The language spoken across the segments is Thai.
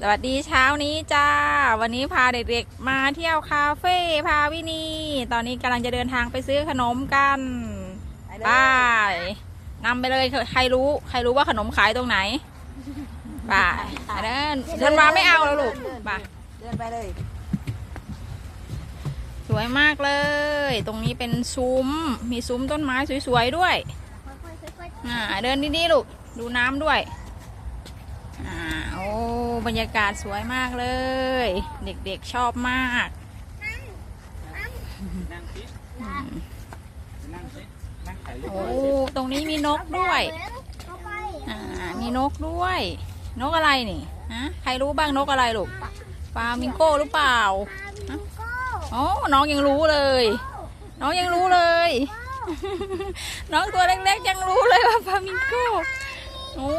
สวัสดีเช้านี้จ้า วันนี้พาเด็กๆมาเที่ยวคาเฟ่พาวินี ตอนนี้กำลังจะเดินทางไปซื้อขนมกันไปนำไปเลยใครรู้ ใครรู้ว่าขนมขายตรงไหนไปเดินเดินมาไม่เอาแล้วลูกไปเดินไปเลย สวยมากเลย ตรงนี้เป็นซุ้ม มีซุ้มต้นไม้สวยๆด้วยอ่าเดินดีๆลูก ดูน้ำด้วยอ่าโอ้ บรรยากาศสวยมากเลย เด็กๆชอบมากโอ้ตรงนี้มีนกด้วยอ่ามีนกด้วย นกอะไรนี่ฮะใครรู้บ้างนกอะไรลูกฟลามิงโก้หรือเปล่าฮะอ๋อน้องยังรู้เลย น้องยังรู้เลย น้องตัวเล็กๆยังรู้เลยว่าฟลามิงโก้ โอ้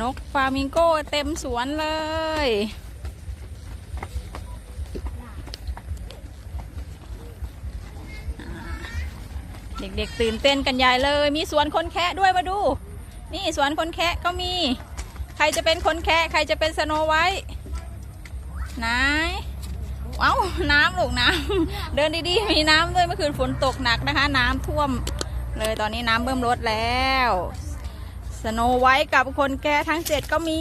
นกฟามิงโก้เต็มสวนเลย เด็กๆตื่นเต้นกันใหญ่เลย มีสวนคนแคะด้วยมาดู นี่สวนคนแคะก็มี ใครจะเป็นคนแคะใครจะเป็นสโนไวท์ไหนเอ้า น้ำลูกน้ำเดินดีๆ มีน้ำด้วยเมื่อคืนฝนตกหนักนะคะ น้ำท่วมเลยตอนนี้น้ำเบิ่มลดแล้ว สโนไวท์กับคนแก่ทั้งเจ็ดก็มี